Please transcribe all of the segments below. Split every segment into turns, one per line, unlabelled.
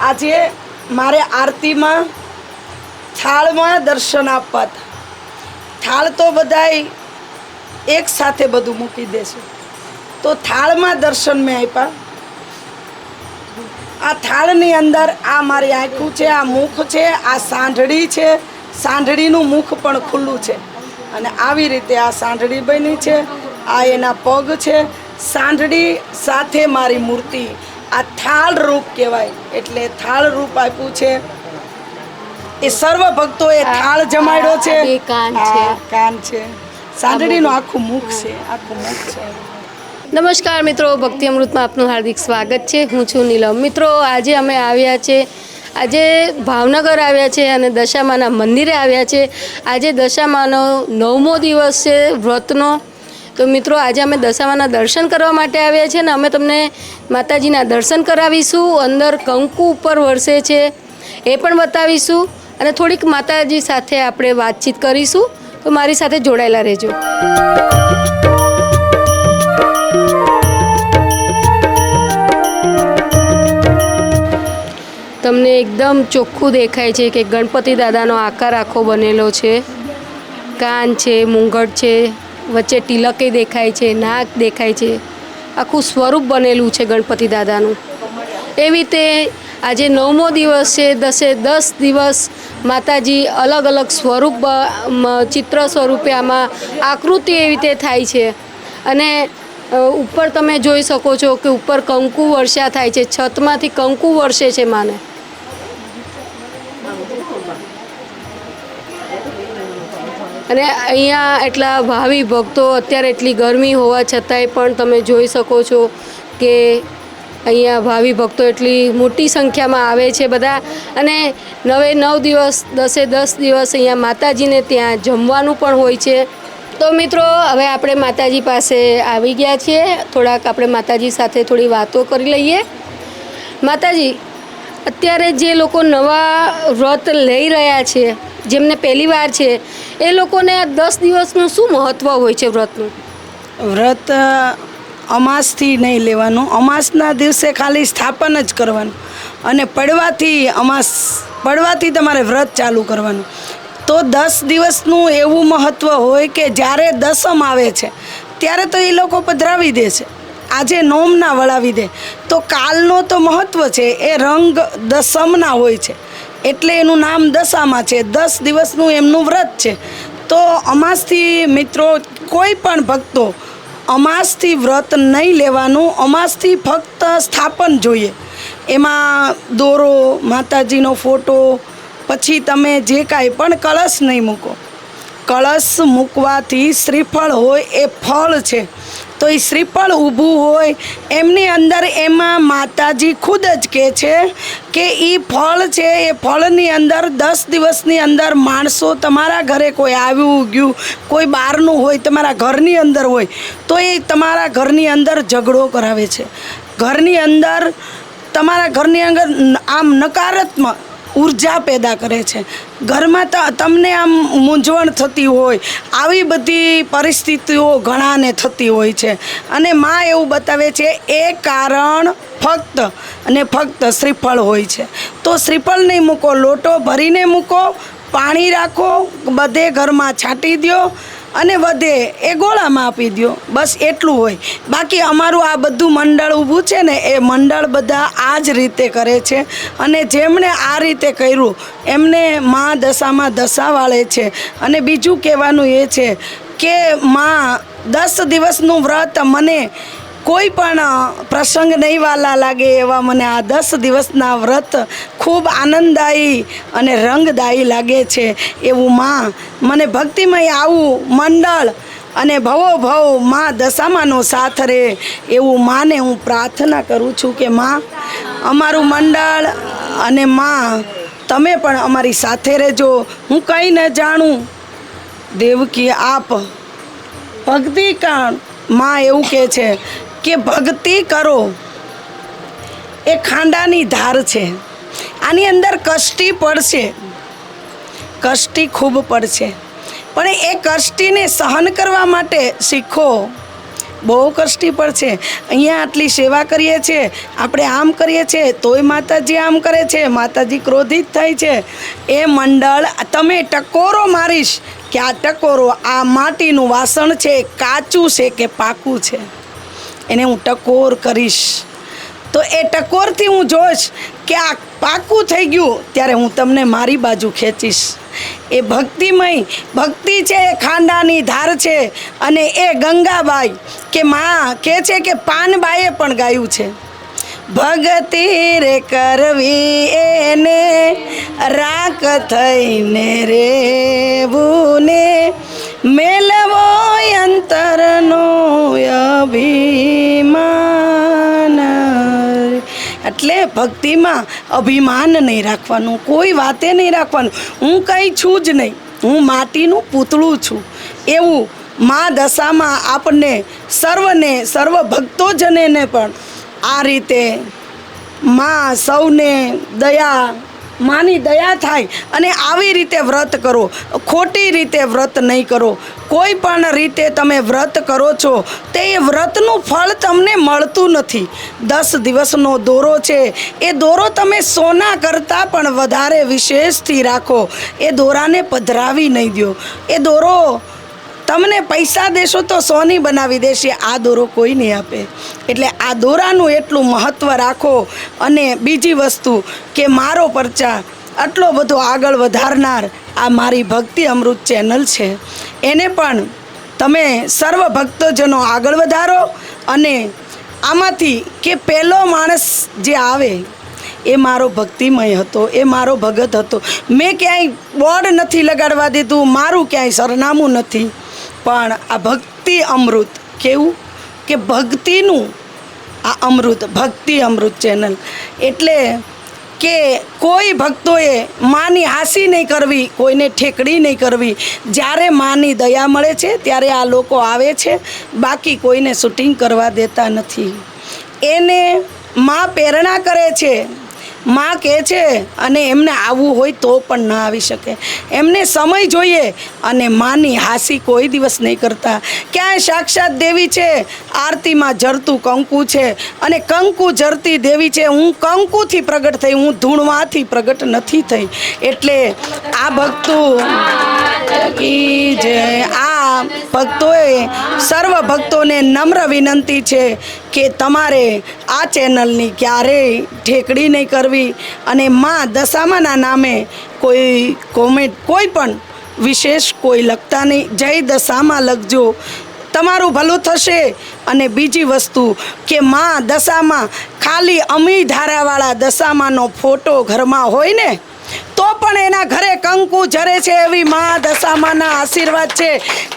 આજે મારે આરતીમાં થાળમાં દર્શન આપવા થાળ તો બધાય એક સાથે બધું મૂકી દેશે. તો થાળમાં દર્શન મેં આપ્યા. આ થાળની અંદર આ મારી આંખું છે, આ મુખ છે, આ સાંઢળી છે. સાંઢળીનું મુખ પણ ખુલ્લું છે. અને આવી રીતે આ સાંઢળી બની છે, આ એના પગ છે. સાંઢળી સાથે મારી મૂર્તિ આ થાળ રૂપ કહેવાય. એટલે થાળ રૂપ આપ્યું છે. એ સર્વ ભક્તોએ થાળ જમાડ્યો છે.
કાન છે.
હા, કાન છે. સાંઢળીનું આખું મુખ છે આખું મુખ છે.
નમસ્કાર મિત્રો ભક્તિ અમૃતમાં આપનું હાર્દિક સ્વાગત છે. હું છું નીલમ. મિત્રો આજે અમે આવ્યા છે આજે ભાવનગર આવ્યા છે અને દશામાના મંદિરે આવ્યા છે. આજે દશામાનો નવમો દિવસ છે વ્રતનો. તો મિત્રો, આજે અમે દશામાના દર્શન કરવા માટે આવ્યા છે ને અમે તમને માતાજીના દર્શન કરાવીશું. અંદર કંકુ ઉપર વરસે છે, એ પણ બતાવીશું અને થોડીક માતાજી સાથે આપણે વાતચીત કરીશું. તો મારી સાથે જોડાયેલા રહેજો. તમને એકદમ ચોખ્ખું દેખાય છે કે ગણપતિ દાદાનો આકાર આખો બનેલો છે. કાન છે, મુંગટ છે. વચ્ચે તિલકે દેખાય છે નાક દેખાય છે, આખું સ્વરૂપ બનેલું છે ગણપતિ દાદાનું. એવી રીતે આજે નવમો દિવસ છે, દસે દસ દિવસ માતાજી અલગ અલગ સ્વરૂપ ચિત્ર સ્વરૂપે આમાં આકૃતિ એવી રીતે થાય છે. અને ઉપર તમે જોઈ શકો છો કે ઉપર કંકુ વર્ષા થાય છે, છતમાંથી કંકુ વર્ષે છે માને. અને અહીંયા એટલા ભાવિ ભક્તો અત્યારે એટલી ગરમી હોવા છતાંય પણ તમે જોઈ શકો છો કે અહીંયા ભાવિ ભક્તો એટલી મોટી સંખ્યામાં આવે છે બધા. અને નવે નવ દિવસ, દસે દસ દિવસ અહીંયા માતાજીને ત્યાં જમવાનું પણ હોય છે. તો મિત્રો, હવે આપણે માતાજી પાસે આવી ગયા છીએ. થોડાક આપણે માતાજી સાથે થોડી વાતો કરી લઈએ. માતાજી, અત્યારે જે લોકો નવા વ્રત લઈ રહ્યા છે જેમને પહેલી વાર છે, એ લોકોને દસ દિવસનું શું મહત્ત્વ હોય છે વ્રતનું?
વ્રત અમાસથી નહીં લેવાનું. અમાસના દિવસે ખાલી સ્થાપન જ કરવાનું. અને પડવાથી અમાસ, પડવાથી તમારે વ્રત ચાલુ કરવાનું. તો દસ દિવસનું એવું મહત્ત્વ હોય કે જ્યારે દસમ આવે છે, ત્યારે તો એ લોકો પધરાવી દે છે. આજે નોમના વળાવી દે. તો કાલનો તો મહત્ત્વ છે, એ રંગ દસમના હોય છે. એટલે એનું નામ દશામાં છે. દસ દિવસનું એમનું વ્રત છે. તો અમાસથી મિત્રો કોઈ પણ ભક્તો અમાસથી વ્રત નહીં લેવાનું, અમાસથી ફક્ત સ્થાપન જોઈએ. એમાં દોરો, માતાજીનો ફોટો, પછી તમે જે કાંઈ પણ કળશ નહીં મૂકો. કળશ મૂકવાથી શ્રીફળ હોય એ ફળ છે. તો એ શ્રીફળ ઊભું હોય, એમની અંદર એમાં માતાજી ખુદ જ કહે છે કે એ ફળ છે, એ ફળની અંદર દસ દિવસની અંદર માણસો તમારા ઘરે કોઈ આવ્યું ગયું કોઈ બહારનું હોય, તમારા ઘરની અંદર હોય, તો એ તમારા ઘરની અંદર ઝઘડો કરાવે છે. ઘરની અંદર, તમારા ઘરની અંદર આમ નકારાત્મક ઊર્જા પેદા કરે છે. ઘરમાં તો તમને આમ મૂંઝવણ થતી હોય, આવી બધી પરિસ્થિતિઓ ઘણાને થતી હોય છે. અને માં એવું બતાવે છે, એ કારણ ફક્ત અને ફક્ત શ્રીફળ હોય છે. તો શ્રીફળ નહીં મૂકો, લોટો ભરીને મૂકો, પાણી રાખો, બધે ઘરમાં છાંટી દ્યો અને વધે એ ગોળામાં આપી દ્યો. બસ એટલું હોય. બાકી અમારું આ બધું મંડળ ઊભું છે ને, એ મંડળ બધા આ જ રીતે કરે છે. અને જેમણે આ રીતે કર્યું, એમને મા દશામાં દશા વાળે છે. અને બીજું કહેવાનું એ છે કે, મા દસ દિવસનું વ્રત મને કોઈ પણ પ્રસંગ નહીં વાલા લાગે એવા મને આ દસ દિવસના વ્રત ખૂબ આનંદદાયી અને રંગદાયી લાગે છે એવું માં મને ભક્તિમય આવું મંડળ અને ભવો ભવમાં દશામાનો સાથ રહે એવું માને હું પ્રાર્થના કરું છું કે માં, અમારું મંડળ અને માં તમે પણ અમારી સાથે રહેજો. હું કંઈ ન જાણું. દેવકી આપ ભક્તિ કાણમાં એવું કહે છે કે ભક્તિ કરો. એ ખાંડાની ધાર છે. આની અંદર કષ્ટી પડશે. કષ્ટી ખૂબ પડશે. પણ એ કષ્ટીને સહન કરવા માટે શીખો. બહુ કષ્ટી પડશે. અહીંયા આટલી સેવા કરીએ છીએ. આપણે આમ કરીએ છીએ, તોય માતાજી આમ કરે છે. માતાજી ક્રોધિત થાય છે. એ મંડળ, તમે ટકોરો મારીશ. કે આ ટકોરો? આ માટીનું વાસણ છે, કાચું છે કે પાકું છે? એને હું ટકોર કરીશ. તો એ ટકોરથી હું જોઈશ કે આ પાકું થઈ ગયું, ત્યારે હું તમને મારી બાજુ ખેંચીશ. એ ભક્તિમય, ભક્તિ છે, એ ખાંડાની ધાર છે, અને એ ગંગાબાઈ કે માં કે છે કે પાનબાઈએ પણ ગાયું છે. ભગતિ રે કરવી એને, રાખ થઈને રેવું ભક્તિમાં અભિમાન નહીં રાખવાનું, કોઈ વાતે નહીં રાખવાનું. હું કંઈ છું જ નહીં. હું માટીનું પૂતળું છું. એવું મા દશામાં આપણને સર્વને સર્વ ભક્તોજનેને પણ આ રીતે મા સૌને દયા, માની દયા થાય અને આવી રીતે વ્રત કરો. ખોટી રીતે વ્રત નહીં કરો. કોઈ પણ રીતે તમે વ્રત કરો છો, તે વ્રતનું ફળ તમને મળતું નથી. દસ દિવસનો દોરો છે, એ દોરો તમે સોના કરતાં પણ વધારે વિશેષથી રાખો. એ દોરાને પધરાવી નહીં દો. એ દોરો તમને પૈસા દેશો તો સોની બનાવી દેશે, આ દોરો કોઈ નહીં આપે. એટલે આ દોરાનું એટલું મહત્ત્વ રાખો. અને બીજી વસ્તુ કે મારો પરચા આટલો બધો આગળ વધારનાર આ મારી ભક્તિ અમૃત ચેનલ છે. એને પણ તમે સર્વ ભક્તજનો આગળ વધારો અને આમાંથી કે પહેલો માણસ જે આવે, એ મારો ભક્તિમય હતો, એ મારો ભગત હતો. મેં ક્યાંય બોર્ડ નથી લગાડવા દીધું, મારું ક્યાંય સરનામું નથી. પણ આ ભક્તિ અમૃત કેવું? કે ભક્તિનું આ અમૃત, ભક્તિ અમૃત ચેનલ. એટલે કે કોઈ ભક્તોએ માની હાસી નહીં કરવી, કોઈને ઠેકડી નહીં કરવી. જ્યારે માની દયા મળે છે, ત્યારે આ લોકો આવે છે. બાકી કોઈને શૂટિંગ કરવા દેતા નથી. એને માં પ્રેરણા કરે છે માં કહે છે અને એમને આવવું હોય તો પણ ના આવી શકે. એમને સમય જોઈએ અને માની હાસી કોઈ દિવસ નહીં કરતા. ક્યાંય સાક્ષાત દેવી છે? આરતીમાં જરતું કંકુ છે. અને કંકુ જરતી દેવી છે. હું કંકુથી પ્રગટ થઈ, હું ધૂણવાથી પ્રગટ નથી થઈ. એટલે આ ભક્તો જય આ ભક્તોએ સર્વ ભક્તોને નમ્ર વિનંતી છે કે તમારે આ ચેનલની ક્યારેય ઠેકડી નહીં કરવી અને માં દશામાના નામે કોઈ કોમેન્ટ કોઈ પણ વિશેષ કોઈ લખતા નહીં. જય દશામાં લખજો. તમારું ભલું થશે અને બીજી વસ્તુ કે માં દશામાં ખાલી અમી ધારાવાળા દશામાંનો ફોટો ઘરમાં હોય ને તો પણ એના ઘરે કંકુ જરે છે એવી મા દશામાના આશીર્વાદ છે.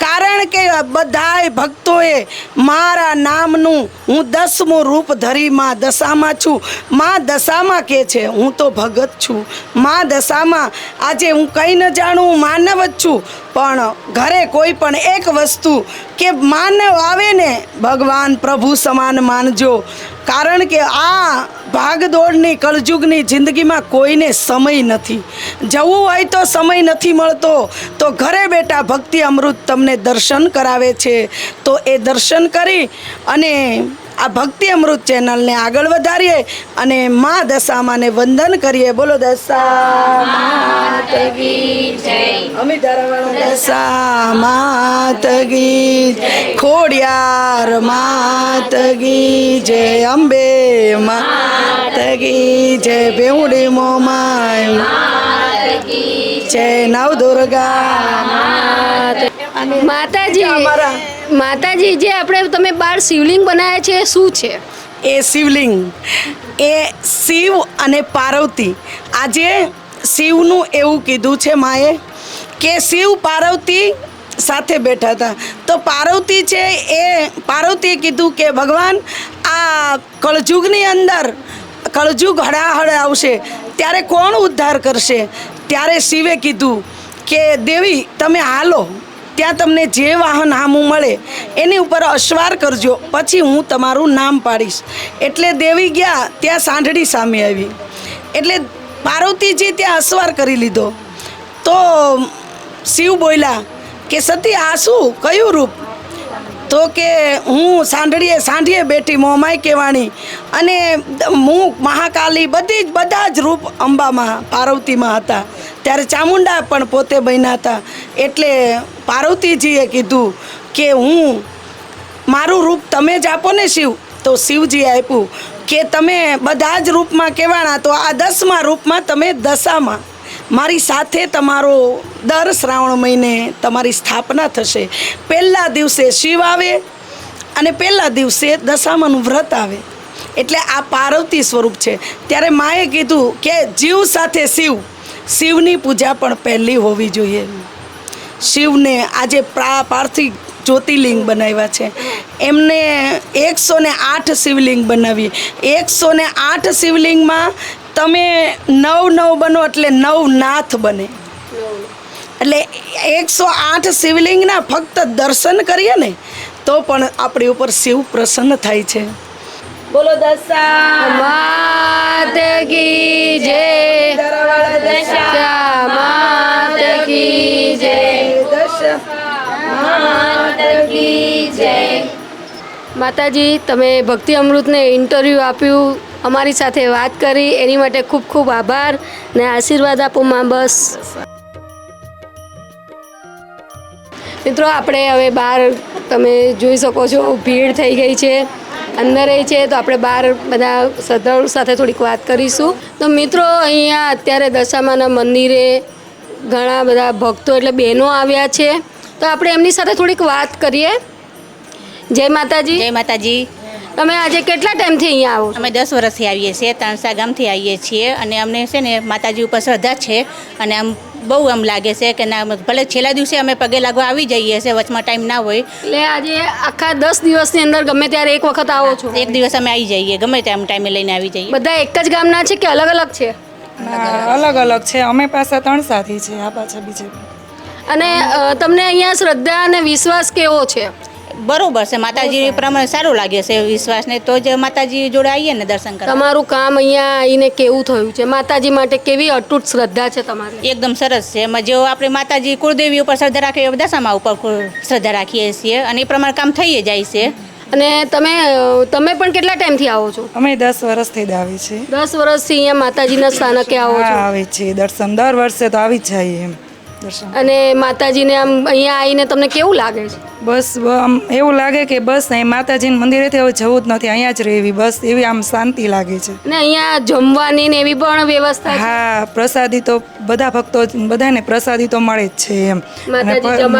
કારણ કે બધાય ભક્તોએ મારા નામનું હું દસમું રૂપ ધરી મા દશામાં છું. મા દશામાં કે છે? હું તો ભગત છું. મા દશામાં આજે હું કંઈ ન જાણું માનવ જ છું. પણ ઘરે કોઈ પણ એક વસ્તુ કે માનવ આવે ને, ભગવાન પ્રભુ સમાન માનજો. કારણ કે આ ભાગદોડની કળજુગની જિંદગીમાં કોઈને સમય નથી. જવું હોય તો સમય નથી મળતો. તો ઘરે બેઠા ભક્તિ અમૃત તમને દર્શન કરાવે છે. તો એ દર્શન કરી અને આ ભક્તિ અમૃત ચેનલને આગળ વધારીએ અને મા દશામાને વંદન કરીએ. બોલો દશા. દશા માત ખોડિયાર માત ગી જય અંબે માત ગી જય બેવડી મોમાય જય નવ દુર્ગા
માતાજી માતાજી જે આપણે તમે બાર શિવલિંગ બનાવ્યા છે એ શું છે?
એ શિવલિંગ એ શિવ અને પાર્વતી. આજે શિવનું એવું કીધું છે માએ કે શિવ પાર્વતી સાથે બેઠા હતા. તો પાર્વતી છે એ, પાર્વતીએ કીધું કે ભગવાન, આ કળજુગની અંદર, કળજુગ હળાહળ આવશે, ત્યારે કોણ ઉદ્ધાર કરશે? ત્યારે શિવે કીધું કે, દેવી, તમે હાલો, ત્યાં તમને જે વાહન હામું મળે, એની ઉપર અશ્વાર કરજો, પછી હું તમારું નામ પાડીશ. એટલે દેવી ગયા, ત્યાં સાંઢળી સામે આવી. એટલે પાર્વતીજી ત્યાં અશ્વાર કરી લીધો. તો શિવ બોલ્યા કે, સતી, આ શું? કયું રૂપ? તો કે, હું સાંઢળીએ સાંઢીએ બેઠી, મોમાઈ કેવાણી અને હું મહાકાલી, બધી જ, બધા જ રૂપ અંબામાં, પાર્વતીમાં હતા. ત્યારે ચામુંડા પણ પોતે બન્યા હતા. એટલે પાર્વતીજીએ કીધું કે, હું, મારું રૂપ તમે જ આપો ને શિવ. તો શિવજી આપ્યું કે, તમે બધા જ રૂપમાં કહેવાના, તો આ દસમા રૂપમાં તમે દશામાં. મારી સાથે તમારો દર શ્રાવણ મહિને તમારી સ્થાપના થશે. પહેલા દિવસે શિવ આવે અને પહેલા દિવસે દશામાનું વ્રત આવે. એટલે આ પાર્વતી સ્વરૂપ છે. ત્યારે માએ કીધું કે જીવ સાથે શિવ, શિવની પૂજા પણ પહેલી હોવી જોઈએ. શિવને આજે પ્રા પાર્થિક જ્યોતિર્લિંગ બનાવ્યા છે. એમને એકસો ને આઠ શિવલિંગ બનાવી. એકસો ને આઠ શિવલિંગમાં તમે નવ નવ બનો એટલે નવ નાથ બને. એટલે એકસો આઠ શિવલિંગના ફક્ત દર્શન કરીએ ને તો પણ આપણી ઉપર શિવ પ્રસન્ન થાય છે. બોલો દશા.
માત કી જય. દશા. માત કી જય. માતાજી તમે ભક્તિ અમૃતને ઇન્ટરવ્યૂ આપ્યું. અમારી સાથે વાત કરી. એની માટે ખૂબ ખૂબ આભાર ને આશીર્વાદ આપો માં બસ. મિત્રો, આપણે હવે બહાર તમે જોઈ શકો છો, ભીડ થઈ ગઈ છે. અંદર એ છે તો આપણે બહાર બધા શ્રદ્ધાળુ સાથે થોડીક વાત કરીશું. તો મિત્રો, અહીંયા અત્યારે દશામાના મંદિરે ઘણા બધા ભક્તો એટલે બહેનો આવ્યા છે. તો આપણે એમની સાથે થોડીક વાત કરીએ. જય માતાજી.
જય માતાજી.
તમે આજે કેટલા ટાઈમથી અહીંયા આવો
અમે દસ વર્ષથી આવીએ છીએ તાણસા ગામથી આવીએ છીએ અને અમને છે ને માતાજી ઉપર શ્રદ્ધા છે અને આમ બહુ આમ લાગે છે કે ના ભલે છેલ્લા દિવસે અમે પગે લાગવા આવી જઈએ છીએ વચમાં ટાઈમ ના હોય.
એટલે આજે આખા દસ દિવસની અંદર ગમે ત્યારે એક વખત આવો છો?
એક દિવસ અમે આવી જઈએ ગમે તેમ ટાઈમે લઈને આવી જઈએ.
બધા એક જ ગામના છે કે અલગ અલગ છે?
અલગ અલગ છે. અમે પાસે ત્રણ સાથી છે આ પાછા બીજે.
અને તમને અહીંયા શ્રદ્ધા અને વિશ્વાસ કેવો છે?
બરોબર છે માતાજી પ્રમાણે સારું લાગે છે વિશ્વાસને તો જ માતાજી જોડે આવીએ ને દર્શન કરવા.
તમારું કામ અહીંયા આવીને કેવું થયું છે? માતાજી માટે કેવી અતૂટ શ્રદ્ધા છે તમારી?
એકદમ સરસ છે. એમાં જેવો આપણે માતાજી કુળદેવી ઉપર શ્રદ્ધા રાખીએ દશામાં ઉપર શ્રદ્ધા રાખીએ છીએ અને એ પ્રમાણે કામ થઈ જાય છે.
અને તમે તમે પણ કેટલા ટાઈમથી આવો છો?
અમે દસ વર્ષથી જ આવી છીએ.
દસ વર્ષથી અહીંયા માતાજીના સ્થાનકે આવો છો?
આવે છે દર્શન દર વર્ષે તો આવી જ જઈએ એમ.
અને માતાજીને આમ અહીંયા આવીને તમને કેવું લાગે છે?
બસ આમ એવું લાગે કે બસ અહીં માતાજીને મંદિરેથી હવે જવું જ નથી અહીંયા જ રહેવી બસ એવી આમ શાંતિ લાગે છે.
ને અહીંયા જમવાની ને એવી પણ વ્યવસ્થા
હા પ્રસાદી તો બધા ભક્તો જ- બધાને પ્રસાદી તો મળે જ છે એમ.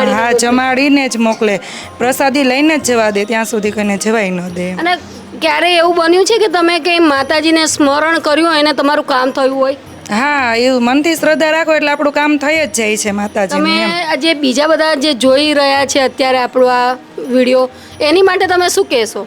હા. જમાડીને જ મોકલે. પ્રસાદી લઈને જ જવા દે ત્યાં સુધી કરીને જવાય ન દે.
અને ક્યારે એવું બન્યું છે કે તમે કંઈ માતાજીને સ્મરણ કર્યું હોય અને તમારું કામ થયું હોય?
હા એવું મનથી શ્રદ્ધા રાખો એટલે આપણું કામ થઈ જ જાય છે માતાજી
તમે જે બીજા બધા જે જોઈ રહ્યા છે અત્યારે આપણો આ વીડિયો એની માટે તમે શું કહેશો?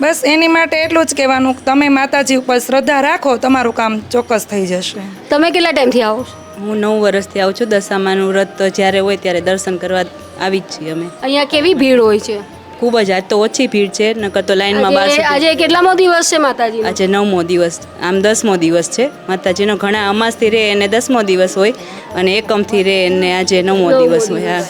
બસ એની માટે એટલું જ કહેવાનું તમે માતાજી ઉપર શ્રદ્ધા રાખો તમારું કામ ચોક્કસ થઈ જશે.
તમે કેટલા ટાઈમથી આવો
હું નવ વર્ષથી આવું છું દશામાનું વ્રત જ્યારે હોય ત્યારે દર્શન કરવા આવી જ છીએ અમે.
અહીંયા કેવી ભીડ હોય છે?
ખૂબ જ આજ તો ઓછી ભીડ છે નકર તો લાઈનમાં બાર
આજે કેટલામો દિવસ છે માતાજી
આજે નવમો દિવસ આમ દસમો દિવસ છે. માતાજીનો ઘણા અમાસથી રહે એને દસમો દિવસ હોય અને એકમથી રહે એને આજે નવમો દિવસ હોય હા.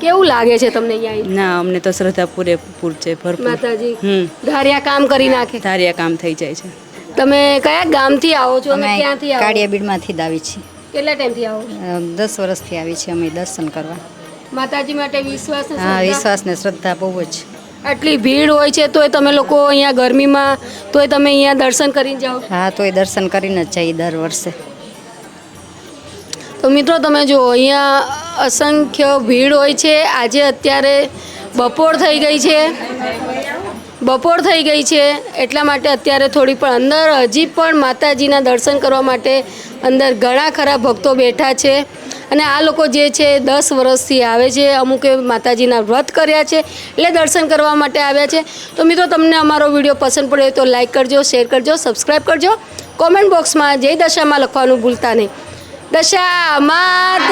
કેવું લાગે છે તમને અહીંયા
ના અમને તો શ્રદ્ધા પૂરેપૂર છે ભરપૂર.
માતાજી
હમ.
ધાર્યા કામ કરી નાખે.
ધાર્યા કામ થઈ જાય છે.
તમે કયા ગામથી આવો છો? અને
અમે
ક્યાંથી આવો?
કાળિયાબીડમાંથી જ આવી છીએ.
કેટલા ટાઈમથી આવો
દસ વર્ષથી આવી છીએ અમે દર્શન કરવા.
માતાજી માટે વિશ્વાસ
હા વિશ્વાસ ને શ્રદ્ધા બહુ જ.
આટલી ભીડ હોય છે તોય તમે લોકો અહીંયા ગરમીમાં તોય તમે અહીંયા દર્શન કરીને જાઓ?
હા તોય દર્શન કરીને જ જઈએ દર વર્ષે.
તો મિત્રો તમે જુઓ અહીંયા અસંખ્ય ભીડ હોય છે. આજે અત્યારે બપોર થઈ ગઈ છે. બપોર થઈ ગઈ છે, એટલા માટે અત્યારે થોડી પણ અંદર હજી પણ માતાજીના દર્શન કરવા માટે અંદર ઘણા ખરા ભક્તો બેઠા છે. અને આ લોકો જે છે, દસ વર્ષથી આવે છે, અમુકે માતાજીના વ્રત કર્યા છે, એટલે દર્શન કરવા માટે આવ્યા છે. તો મિત્રો, તમને અમારો વીડિયો પસંદ પડે તો લાઇક કરજો, શેર કરજો, સબસ્ક્રાઈબ કરજો. કોમેન્ટ બોક્સમાં જય દશામાં લખવાનું ભૂલતા નહીં. દશા માત